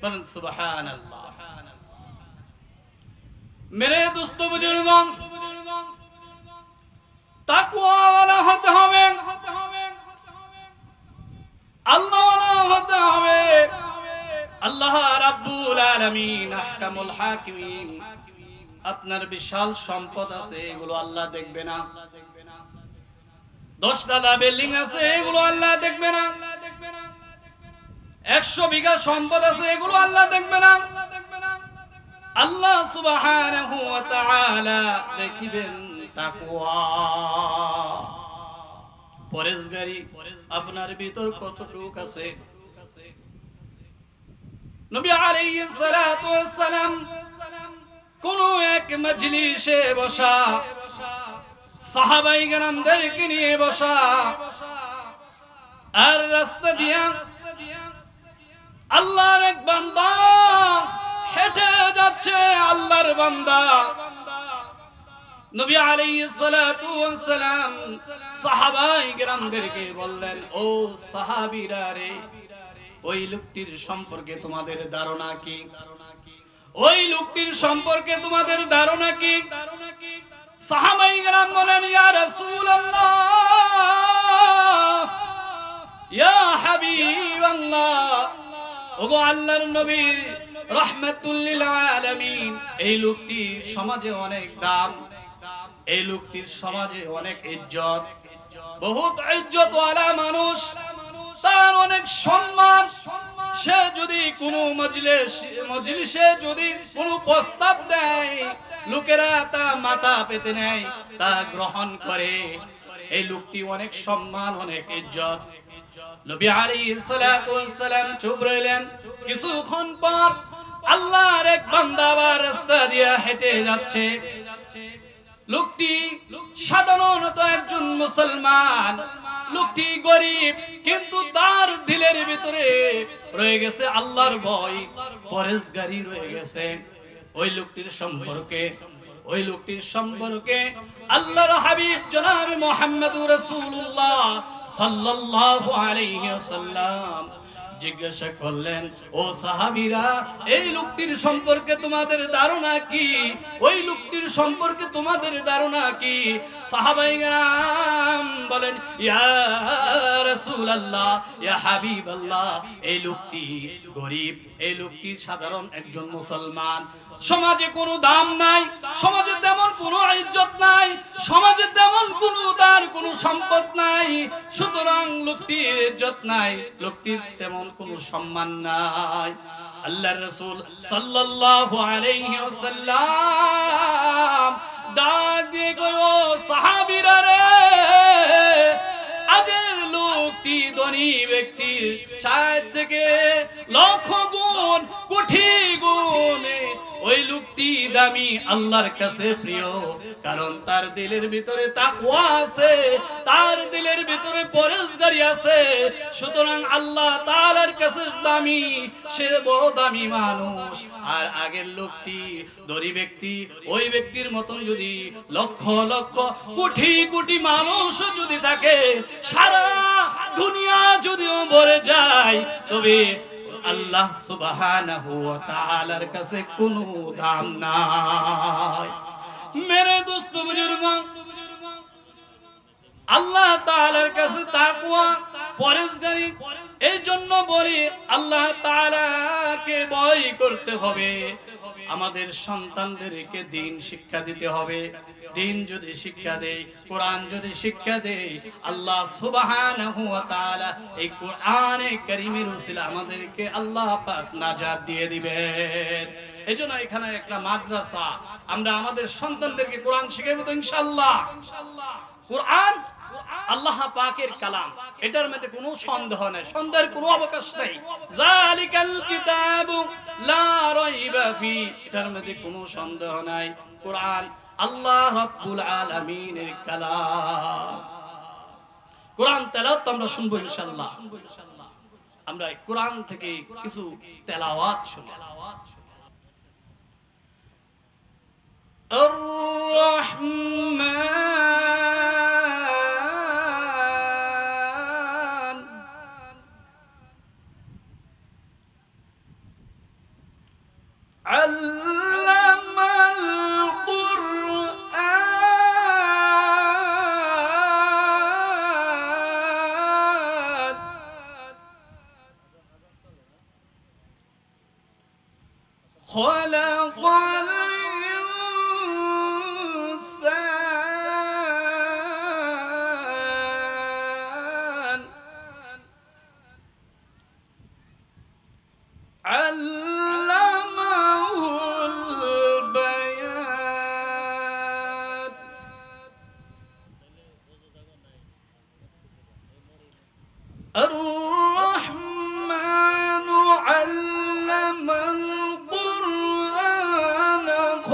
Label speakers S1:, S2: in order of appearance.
S1: বলেন, সুবহানাল্লাহ। মেরে দোস্ত হাকিমিন। আপনার বিশাল সম্পদ আছে, এগুলো আল্লাহ দেখবে না। দশতলা বিল্ডিং আছে, এগুলো আল্লাহ দেখবে না। একশো বিঘা সম্পদ আছে, এগুলো আল্লাহ দেখবে না। আল্লাহ দেখিবেন আপনার ভিতর কতটুক আছে? নবী কোন এক মজলিসে বসা, সাহাবাই গ্রামদেরকে নিয়ে বসা, আর রাস্তা দিয়া আল্লাহর এক বান্দা হেঁটে যাচ্ছে, আল্লাহর বান্দা। নবী আলাইহিস সালাতু ওয়াস সালাম সাহাবাই গ্রামদেরকে বললেন, ও সাহাবীরা রে, ওই লোকটির সম্পর্কে তোমাদের ধারণা কি? ওই লোকটির সম্পর্কে তোমাদের ধারণা কি? সাহাবাই গ্রাম বলেন, ইয়া রাসূলুল্লাহ, ইয়া হাবিবাল্লাহ ওগো আল্লাহর নবী, রাহমাতুল লিল আলামিন, এই লোকটি সমাজে অনেক দাম, এই লোকটির সমাজে অনেক ইজ্জত, বহুত ইজ্জত ওয়ালা মানুষ, তার অনেক সম্মান। সে যদি কোনো মজলিস, মজলিসে যদি কোনো প্রস্তাব দেয়, লোকেরা তা মাথা পেতে নেয়, তা গ্রহণ করে। এই লোকটি অনেক সম্মান, অনেক ইজ্জত। নবী চুপ রইলেন। কিছুক্ষণ পর আল্লাহর এক রাস্তা হেঁটে যাচ্ছে। লোকটি সাধারণত একজন মুসলমান। লোকটি গরিব, কিন্তু তার দিলের ভিতরে রয়ে গেছে আল্লাহর ভয় পরেশগারি রয়ে গেছে। ওই লোকটির সম্পর্কে ওই লোকটির সম্পর্কে আল্লাহর হাবিব জনাব মোহাম্মদুর রাসূলুল্লাহ সাল্লাল্লাহু আলাইহি ওয়াসাল্লাম জিজ্ঞাসা করলেন, ও সাহাবীরা, এই লোকটির সম্পর্কে তোমাদের ধারণা কি? ওই লোকটির সম্পর্কে তোমাদের ধারণা কি? বলেন রাসূলুল্লাহ, ইয়া হাবিবাল্লাহ, এই লোকটি গরিব, এই লোকটি সাধারণ একজন মুসলমান। সমাজে কোনো দাম নাই, সমাজে তেমন কোনো ইজ্জত নাই, সমাজে তেমন কোনো তার কোনো সম্পদ নাই। সুতরাং লোকটির ইজ্জত নাই, লোকটির তেমন কোনো সম্মান নাই। আল্লাহর রাসূল সাল্লাল্লাহু আলাইহি ওয়াসাল্লাম ডাক দিয়ে কইও সাহাবীরা রে, আগের লোকটি ধনী ব্যক্তির চার থেকে লক্ষ গুণ, কোটি গুণে দামি আল্লাহর কাছে প্রিয়, কারণ তার দিলের ভিতরে তাকওয়া আছে, তার দিলের ভিতরে পরেশগারি আছে। সুতরাং আল্লাহ তাআলার কাছে দামি, সে বড় দামি মানুষ। আর আগের লোকটি দরি ব্যক্তি, ওই ব্যক্তির মতন যদি লক্ষ লক্ষ কোটি কোটি মানুষ যদি থাকে, সারা দুনিয়া যদিও ভরে যায়, তবে আল্লাহ সুবহানাহু কাছে কোনো দাম নাই। মেরে দোস্ত আল্লাহ তাআলার কাছে তাকওয়া পরেশগারি এই জন্য বলি আল্লাহ তাআলাকে ভয় করতে হবে। আমাদের সন্তানদেরকে দিন শিক্ষা দিতে হবে। দিন যদি শিক্ষা দেই কোরআন যদি শিক্ষা দেই আল্লাহ সুবহানাহু এই কোরআনে কারীমের আমাদেরকে আল্লাহ পাক নাজাত দিয়ে দিবেন। এজন্য এখানে একটা মাদ্রাসা, আমরা আমাদের সন্তানদেরকে কোরআন শিখাবো তো ইনশাআল্লাহ। কোরআন আল্লাহ পাকের কালাম এটার মধ্যে কোনো সন্দেহ নেই সন্দেহের কোনো অবকাশ নেই জালিকাল কিতাবু লা রাইবা ফি এটার মধ্যে কোনো সন্দেহ নাই কোরআন আল্লাহ রাব্বুল আলামিনের কালাম কোরআন তেলাওয়াত তো আমরা শুনবো ইনশাআল্লাহ আমরা কোরআন থেকে কিছু তেলাওয়াত শুনি الرحمن خلق